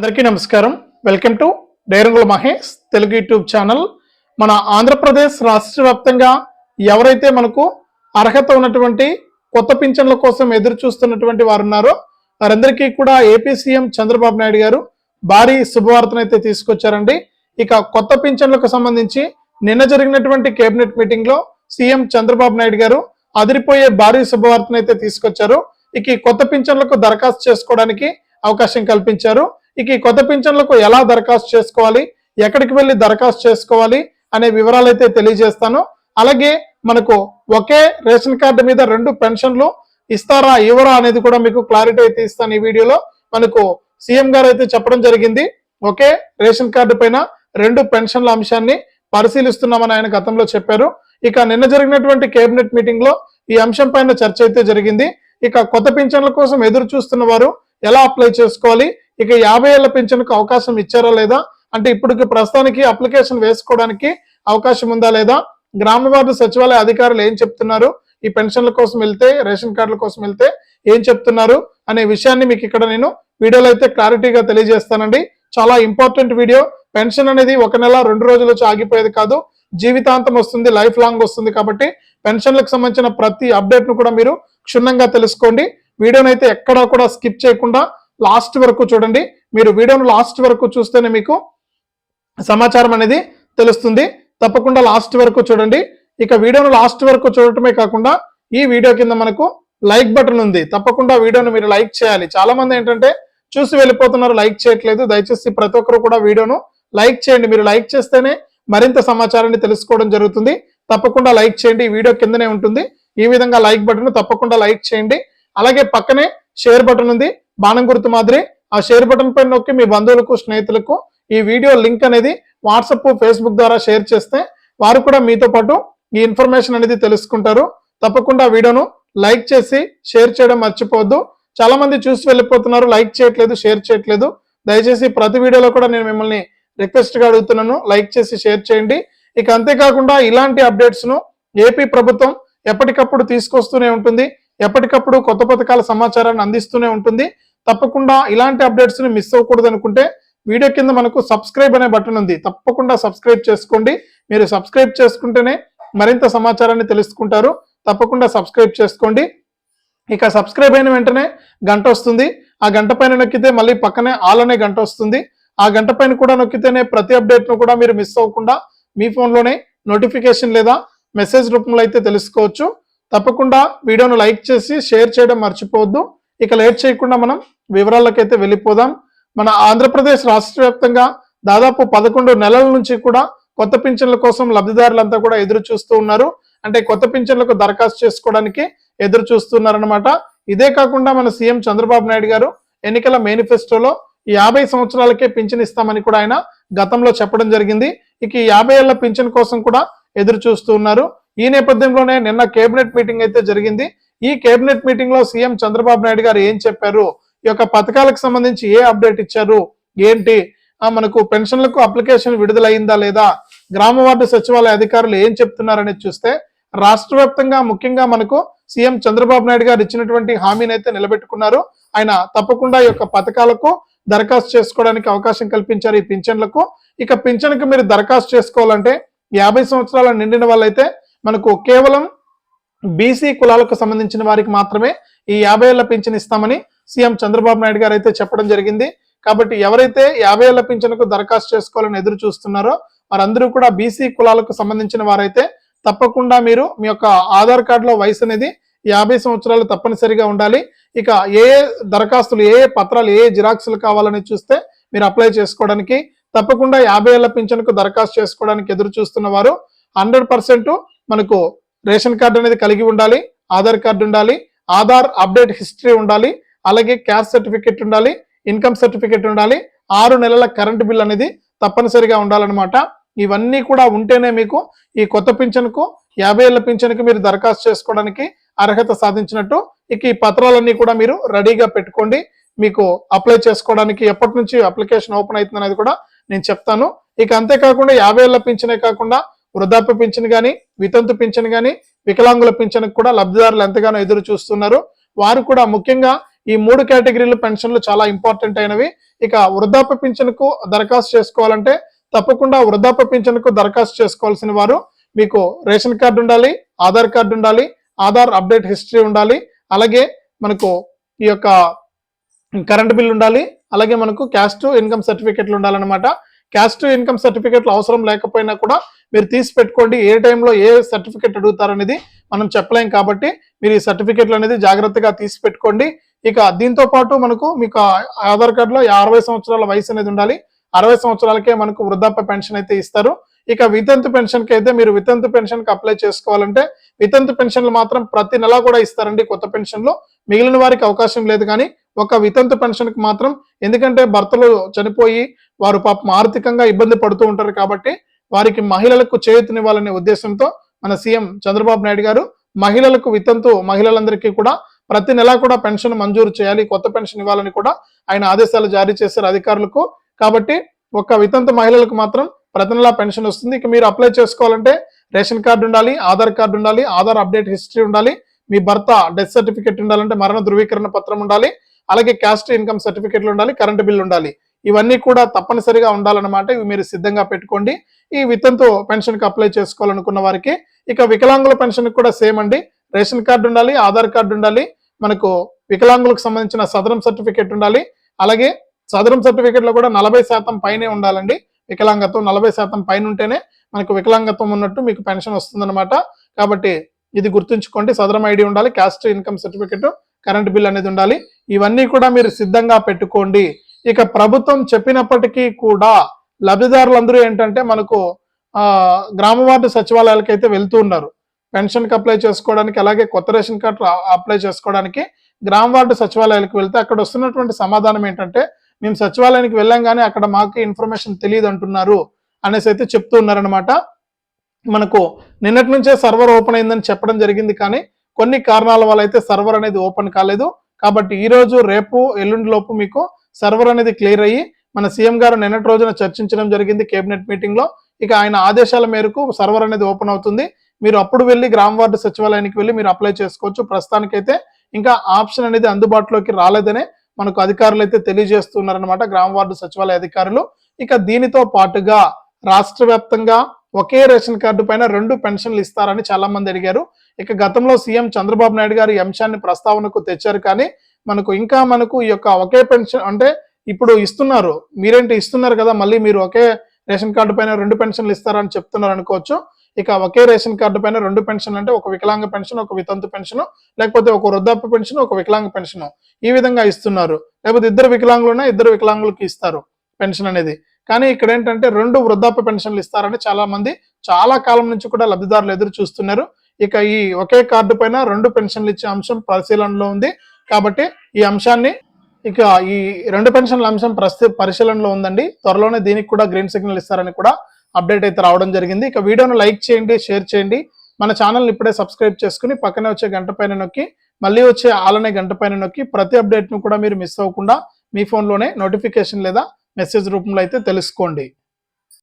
అందరికీ నమస్కారం. Welcome to డైరంగుల మహేష్ తెలుగు యూట్యూబ్ ఛానల్. మన ఆంధ్రప్రదేశ్ రాష్ట్ర వ్యాప్తంగా ఎవరైతే మనకు అర్హత ఉన్నటువంటి కొత్త పింఛన్ల కోసం ఎదురు చూస్తున్నటువంటి వారు ఉన్నారో వారందరికీ కూడా ఏపీ సీఎం చంద్రబాబు నాయుడు గారు భారీ శుభవార్తను అయితే తీసుకొచ్చారండి. ఇక కొత్త పింఛన్లకు సంబంధించి నిన్న జరిగినటువంటి కేబినెట్ మీటింగ్లో సీఎం చంద్రబాబు నాయుడు గారు అదిరిపోయే భారీ శుభవార్తను అయితే తీసుకొచ్చారు. ఇక ఈ కొత్త పింఛన్లకు దరఖాస్తు చేసుకోవడానికి అవకాశం కల్పించారు. ఇక ఈ కొత్త పింఛన్లకు ఎలా దరఖాస్తు చేసుకోవాలి? ఎక్కడికి వెళ్ళి దరఖాస్తు చేసుకోవాలి? అనే వివరాలు అయితే తెలియజేస్తాను. అలాగే మనకు ఒకే రేషన్ కార్డు మీద రెండు పెన్షన్లు ఇస్తారా ఇవ్వరా అనేది కూడా మీకు క్లారిటీ అయితే ఇస్తాను ఈ వీడియోలో. మనకు సీఎం గారు అయితే చెప్పడం జరిగింది. ఒకే రేషన్ కార్డు పైన రెండు పెన్షన్ల అంశాన్ని పరిశీలిస్తున్నామని ఆయన గతంలో చెప్పారు. ఇక నిన్న జరిగినటువంటి కేబినెట్ మీటింగ్లో ఈ అంశం పైన చర్చ అయితే జరిగింది. ఇక కొత్త పింఛన్ల కోసం ఎదురు చూస్తున్న వారు ఎలా అప్లై చేసుకోవాలి? ఇక యాభై ఏళ్ళ పింఛన్కు అవకాశం ఇచ్చారా లేదా? అంటే ఇప్పటికి ప్రస్తుతానికి అప్లికేషన్ వేసుకోవడానికి అవకాశం ఉందా లేదా? గ్రామ వార్డు సచివాలయ అధికారులు ఏం చెప్తున్నారు? ఈ పెన్షన్ల కోసం వెళ్తే రేషన్ కార్డుల కోసం వెళ్తే ఏం చెప్తున్నారు? అనే విషయాన్ని మీకు ఇక్కడ నేను వీడియోలో అయితే క్లారిటీగా తెలియజేస్తానండి. చాలా ఇంపార్టెంట్ వీడియో. పెన్షన్ అనేది ఒక నెల రెండు రోజులు ఆగిపోయేది కాదు. జీవితాంతం వస్తుంది లైఫ్ లాంగ్ వస్తుంది కాబట్టి పెన్షన్లకు సంబంధించిన ప్రతి అప్డేట్ను కూడా మీరు క్షుణ్ణంగా తెలుసుకోండి. వీడియోనైతే అయితే ఎక్కడా కూడా స్కిప్ చేయకుండా లాస్ట్ వరకు చూడండి. మీరు వీడియోను లాస్ట్ వరకు చూస్తేనే మీకు సమాచారం అనేది తెలుస్తుంది. తప్పకుండా లాస్ట్ వరకు చూడండి. ఇక వీడియోను లాస్ట్ వరకు చూడటమే కాకుండా ఈ వీడియో కింద మనకు లైక్ బటన్ ఉంది. తప్పకుండా వీడియోను మీరు లైక్ చేయాలి. చాలా మంది ఏంటంటే చూసి వెళ్ళిపోతున్నారు లైక్ చేయట్లేదు. దయచేసి ప్రతి ఒక్కరు కూడా వీడియోను లైక్ చేయండి. మీరు లైక్ చేస్తేనే మరింత సమాచారాన్ని తెలుసుకోవడం జరుగుతుంది. తప్పకుండా లైక్ చేయండి. ఈ వీడియో కిందనే ఉంటుంది. ఈ విధంగా లైక్ బటన్ తప్పకుండా లైక్ చేయండి. అలాగే పక్కనే షేర్ బటన్ ఉంది. బాణం గుర్తు మాదిరి ఆ షేర్ బటన్ పైన నొక్కి మీ బంధువులకు స్నేహితులకు ఈ వీడియో లింక్ అనేది వాట్సాప్ ఫేస్బుక్ ద్వారా షేర్ చేస్తే వారు కూడా మీతో పాటు ఈ ఇన్ఫర్మేషన్ అనేది తెలుసుకుంటారు. తప్పకుండా వీడియోను లైక్ చేసి షేర్ చేయడం మర్చిపోవద్దు. చాలా మంది చూసి వెళ్ళిపోతున్నారు లైక్ చేయట్లేదు షేర్ చేయట్లేదు. దయచేసి ప్రతి వీడియోలో కూడా నేను మిమ్మల్ని రిక్వెస్ట్గా అడుగుతున్నాను. లైక్ చేసి షేర్ చేయండి. ఇక అంతేకాకుండా ఇలాంటి అప్డేట్స్ను ఏపీ ప్రభుత్వం ఎప్పటికప్పుడు తీసుకొస్తూనే ఉంటుంది. ఎప్పటికప్పుడు కొత్త పథకాల సమాచారాన్ని అందిస్తూనే ఉంటుంది. తప్పకుండా ఇలాంటి అప్డేట్స్ని మిస్ అవ్వకూడదు అనుకుంటే వీడియో కింద మనకు సబ్స్క్రైబ్ అనే బటన్ ఉంది. తప్పకుండా సబ్స్క్రైబ్ చేసుకోండి. మీరు సబ్స్క్రైబ్ చేసుకుంటేనే మరింత సమాచారాన్ని తెలుసుకుంటారు. తప్పకుండా సబ్స్క్రైబ్ చేసుకోండి. ఇక సబ్స్క్రైబ్ అయిన వెంటనే గంట వస్తుంది. ఆ గంట పైన నొక్కితే మళ్ళీ పక్కనే ఆల్ అనే గంట వస్తుంది. ఆ గంట పైన కూడా నొక్కితేనే ప్రతి అప్డేట్ను కూడా మీరు మిస్ అవ్వకుండా మీ ఫోన్లోనే నోటిఫికేషన్ లేదా మెసేజ్ రూపంలో అయితే తెలుసుకోవచ్చు. తప్పకుండా వీడియోను లైక్ చేసి షేర్ చేయడం మర్చిపోవద్దు. ఇక లేట్ చేయకుండా మనం వివరాలకైతే వెళ్ళిపోదాం. మన ఆంధ్రప్రదేశ్ రాష్ట్ర వ్యాప్తంగా దాదాపు పదకొండు నెలల నుంచి కూడా కొత్త పింఛన్ల కోసం లబ్ధిదారులంతా కూడా ఎదురు చూస్తూ ఉన్నారు. అంటే కొత్త పింఛన్లకు దరఖాస్తు చేసుకోవడానికి ఎదురు చూస్తున్నారనమాట ఇదే కాకుండా మన సీఎం చంద్రబాబు నాయుడు గారు ఎన్నికల మేనిఫెస్టోలో యాభై సంవత్సరాలకే పింఛన్ ఇస్తామని కూడా ఆయన గతంలో చెప్పడం జరిగింది. ఇక యాభై ఏళ్ళ పింఛన్ కోసం కూడా ఎదురు చూస్తూ ఉన్నారు. ఈ నేపథ్యంలోనే నిన్న కేబినెట్ మీటింగ్ అయితే జరిగింది. ఈ కేబినెట్ మీటింగ్లో సీఎం చంద్రబాబు నాయుడు గారు ఏం చెప్పారు? ఈ యొక్క పథకాలకు సంబంధించి ఏ అప్డేట్ ఇచ్చారు? ఏంటి? ఆ మనకు పెన్షన్లకు అప్లికేషన్ విడుదలైందా లేదా? గ్రామ వార్డు సచివాలయ అధికారులు ఏం చెప్తున్నారనేది చూస్తే రాష్ట్ర వ్యాప్తంగా ముఖ్యంగా మనకు సీఎం చంద్రబాబు నాయుడు గారు ఇచ్చినటువంటి హామీని అయితే నిలబెట్టుకున్నారు. ఆయన తప్పకుండా ఈ యొక్క పథకాలకు దరఖాస్తు చేసుకోవడానికి అవకాశం కల్పించారు ఈ పింఛన్లకు. ఇక పింఛన్కు మీరు దరఖాస్తు చేసుకోవాలంటే యాభై సంవత్సరాల నిండిన వాళ్ళైతే మనకు కేవలం బీసీ కులాలకు సంబంధించిన వారికి మాత్రమే ఈ యాభై ఏళ్ళ పింఛన్ ఇస్తామని సీఎం చంద్రబాబు నాయుడు గారు అయితే చెప్పడం జరిగింది. కాబట్టి ఎవరైతే యాభై ఏళ్ళ పింఛన్కు దరఖాస్తు చేసుకోవాలని ఎదురు చూస్తున్నారో వారందరూ కూడా బీసీ కులాలకు సంబంధించిన వారైతే తప్పకుండా మీరు మీ యొక్క ఆధార్ కార్డులో వయసు అనేది యాభై సంవత్సరాలు తప్పనిసరిగా ఉండాలి. ఇక ఏ ఏ దరఖాస్తులు ఏ ఏ పత్రాలు ఏ ఏ జిరాక్సులు కావాలని చూస్తే మీరు అప్లై చేసుకోవడానికి తప్పకుండా యాభై ఏళ్ళ పింఛన్కు దరఖాస్తు చేసుకోవడానికి ఎదురు చూస్తున్న వారు హండ్రెడ్ పర్సెంట్ మనకు రేషన్ కార్డు అనేది కలిగి ఉండాలి ఆధార్ కార్డు ఉండాలి ఆధార్ అప్డేట్ హిస్టరీ ఉండాలి అలాగే క్యాస్ట్ సర్టిఫికెట్ ఉండాలి ఇన్కమ్ సర్టిఫికెట్ ఉండాలి ఆరు నెలల కరెంటు బిల్ అనేది తప్పనిసరిగా ఉండాలన్నమాట. ఇవన్నీ కూడా ఉంటేనే మీకు ఈ కొత్త పింఛన్కు యాభై ఏళ్ళ పింఛన్కు మీరు దరఖాస్తు చేసుకోవడానికి అర్హత సాధించినట్టు. ఇక ఈ పత్రాలన్నీ కూడా మీరు రెడీగా పెట్టుకోండి. మీకు అప్లై చేసుకోవడానికి ఎప్పటి నుంచి అప్లికేషన్ ఓపెన్ అవుతుంది అనేది కూడా నేను చెప్తాను. ఇక అంతేకాకుండా యాభై ఏళ్ళ పింఛనే కాకుండా వృద్ధాప్య పింఛన్ కానీ వితంతు పింఛన్ కానీ వికలాంగుల పింఛన్ కూడా లబ్ధిదారులు ఎంతగానో ఎదురు చూస్తున్నారు. వారు కూడా ముఖ్యంగా ఈ మూడు కేటగిరీల పెన్షన్లు చాలా ఇంపార్టెంట్ అయినవి. ఇక వృద్ధాప్య పింఛన్కు దరఖాస్తు చేసుకోవాలంటే తప్పకుండా వృద్ధాప్య పింఛన్కు దరఖాస్తు చేసుకోవాల్సిన వారు మీకు రేషన్ కార్డు ఉండాలి ఆధార్ కార్డు ఉండాలి ఆధార్ అప్డేట్ హిస్టరీ ఉండాలి అలాగే మనకు ఈ యొక్క కరెంట్ బిల్ ఉండాలి అలాగే మనకు క్యాస్ట్ ఇన్కమ్ సర్టిఫికెట్లు ఉండాలన్నమాట. క్యాస్ట్ ఇన్కమ్ సర్టిఫికెట్లు అవసరం లేకపోయినా కూడా మీరు తీసి పెట్టుకోండి. ఏ టైంలో ఏ సర్టిఫికెట్ అడుగుతారనేది మనం చెప్పలేం కాబట్టి మీరు ఈ సర్టిఫికెట్లు అనేది జాగ్రత్తగా తీసి పెట్టుకోండి. ఇక దీంతో పాటు మనకు మీకు ఆధార్ కార్డులో అరవై సంవత్సరాల వయసు అనేది ఉండాలి. అరవై సంవత్సరాలకే మనకు వృద్ధాప్య పెన్షన్ అయితే ఇస్తారు. ఇక వితంతు పెన్షన్కి అయితే మీరు వితంతు పెన్షన్కి అప్లై చేసుకోవాలంటే వితంతు పెన్షన్లు మాత్రం ప్రతి నెల కూడా ఇస్తారండి కొత్త పెన్షన్లు. మిగిలిన వారికి అవకాశం లేదు కానీ ఒక వితంతు పెన్షన్కి మాత్రం ఎందుకంటే భర్తలు చనిపోయి వారు పాపం ఆర్థికంగా ఇబ్బంది పడుతూ ఉంటారు కాబట్టి వారికి మహిళలకు చేయుతనివ్వాలనే ఉద్దేశంతో మన సీఎం చంద్రబాబు నాయుడు గారు మహిళలకు వితంతు మహిళలందరికీ కూడా ప్రతి నెలా కూడా పెన్షన్ మంజూరు చేయాలి కొత్త పెన్షన్ ఇవ్వాలని కూడా ఆయన ఆదేశాలు జారీ చేశారు అధికారులకు. కాబట్టి ఒక వితంతు మహిళలకు మాత్రం ప్రతి నెలా పెన్షన్ వస్తుంది. ఇక మీరు అప్లై చేసుకోవాలంటే రేషన్ కార్డు ఉండాలి ఆధార్ కార్డు ఉండాలి ఆధార్ అప్డేట్ హిస్టరీ ఉండాలి మీ భర్త డెత్ సర్టిఫికేట్ ఉండాలంటే మరణ ధృవీకరణ పత్రం ఉండాలి అలాగే క్యాస్ట్ ఇన్కమ్ సర్టిఫికేట్లు ఉండాలి కరెంట్ బిల్ ఉండాలి. ఇవన్నీ కూడా తప్పనిసరిగా ఉండాలన్నమాట. ఇవి మీరు సిద్ధంగా పెట్టుకోండి. ఈ వితంతు పెన్షన్కి అప్లై చేసుకోవాలనుకున్న వారికి ఇక వికలాంగుల పెన్షన్ కూడా సేమ్ అండి. రేషన్ కార్డు ఉండాలి ఆధార్ కార్డు ఉండాలి. మనకు వికలాంగులకు సంబంధించిన సదరం సర్టిఫికేట్ ఉండాలి. అలాగే సదరం సర్టిఫికేట్లో కూడా నలభై శాతం పైనే ఉండాలండి. వికలాంగత్వం నలభై శాతం పైన ఉంటేనే మనకు వికలాంగత్వం ఉన్నట్టు మీకు పెన్షన్ వస్తుందన్నమాట. కాబట్టి ఇది గుర్తుంచుకోండి. సదరం ఐడి ఉండాలి caste income certificate current bill అనేది ఉండాలి. ఇవన్నీ కూడా మీరు సిద్ధంగా పెట్టుకోండి. ఇక ప్రభుత్వం చెప్పినప్పటికీ కూడా లబ్ధిదారులందరూ ఏంటంటే మనకు గ్రామ వార్డు సచివాలయాలకు అయితే వెళ్తూ ఉన్నారు. పెన్షన్కి అప్లై చేసుకోవడానికి అలాగే కొత్త రేషన్ కార్డు అప్లై చేసుకోవడానికి గ్రామ వార్డు సచివాలయాలకు వెళ్తే అక్కడ వస్తున్నటువంటి సమాధానం ఏంటంటే మేము సచివాలయానికి వెళ్ళాం కానీ అక్కడ మాకు ఇన్ఫర్మేషన్ తెలియదు అంటున్నారు అనేసి అయితే చెప్తూ ఉన్నారనమాట మనకు నిన్నటి నుంచే సర్వర్ ఓపెన్ అయిందని చెప్పడం జరిగింది కానీ కొన్ని కారణాల వల్ల అయితే సర్వర్ అనేది ఓపెన్ కాలేదు. కాబట్టి ఈ రోజు రేపు ఎల్లుండి లోపు మీకు సర్వర్ అనేది క్లియర్ అయ్యి మన సీఎం గారు నిన్నటి రోజున చర్చించడం జరిగింది కేబినెట్ మీటింగ్లో. ఇక ఆయన ఆదేశాల మేరకు సర్వర్ అనేది ఓపెన్ అవుతుంది. మీరు అప్పుడు వెళ్ళి గ్రామ వార్డు సచివాలయానికి వెళ్ళి మీరు అప్లై చేసుకోవచ్చు. ప్రస్తుతానికైతే ఇంకా ఆప్షన్ అనేది అందుబాటులోకి రాలేదనే మనకు అధికారులు అయితే తెలియజేస్తున్నారనమాట గ్రామ వార్డు సచివాలయ అధికారులు. ఇక దీనితో పాటుగా రాష్ట్ర వ్యాప్తంగా ఒకే రేషన్ కార్డు పైన రెండు పెన్షన్లు ఇస్తారని చాలా మంది అడిగారు. ఇక గతంలో సీఎం చంద్రబాబు నాయుడు గారు ఈ అంశాన్ని ప్రస్తావనకు తెచ్చారు కానీ మనకు ఇంకా మనకు ఈ యొక్క ఒకే పెన్షన్ అంటే ఇప్పుడు ఇస్తున్నారు. మీరేంటి ఇస్తున్నారు కదా మళ్ళీ మీరు ఒకే రేషన్ కార్డు పైన రెండు పెన్షన్లు ఇస్తారని చెప్తున్నారు అనుకోవచ్చు. ఇక ఒకే రేషన్ కార్డు పైన రెండు పెన్షన్ అంటే ఒక వికలాంగ పెన్షన్ ఒక వితంతు పెన్షన్ లేకపోతే ఒక వృద్ధాప్య పెన్షన్ ఒక వికలాంగ పెన్షన్ ఈ విధంగా ఇస్తున్నారు. లేకపోతే ఇద్దరు వికలాంగులున్నా ఇద్దరు వికలాంగులకి ఇస్తారు పెన్షన్ అనేది. కానీ ఇక్కడ ఏంటంటే రెండు వృద్ధాప్య పెన్షన్లు ఇస్తారని చాలా మంది చాలా కాలం నుంచి కూడా లబ్ధిదారులు ఎదురు చూస్తున్నారు. ఇక ఈ ఒకే కార్డు పైన రెండు పెన్షన్లు ఇచ్చే అంశం పరిశీలనలో ఉంది. కాబట్టి ఈ అంశాన్ని ఇక ఈ రెండు పెన్షన్ల అంశం ప్రస్తుత పరిశీలనలో ఉందండి. త్వరలోనే దీనికి కూడా గ్రీన్ సిగ్నల్ ఇస్తారని కూడా అప్డేట్ అయితే రావడం జరిగింది. ఇక వీడియోను లైక్ చేయండి షేర్ చేయండి. మన ఛానల్ ఇప్పుడే సబ్స్క్రైబ్ చేసుకుని పక్కనే వచ్చే గంట పైన నొక్కి మళ్ళీ వచ్చే ఆలనే గంట పైన నొక్కి ప్రతి అప్డేట్ను కూడా మీరు మిస్ అవ్వకుండా మీ ఫోన్లోనే నోటిఫికేషన్ లేదా మెసేజ్ రూపంలో అయితే తెలుసుకోండి.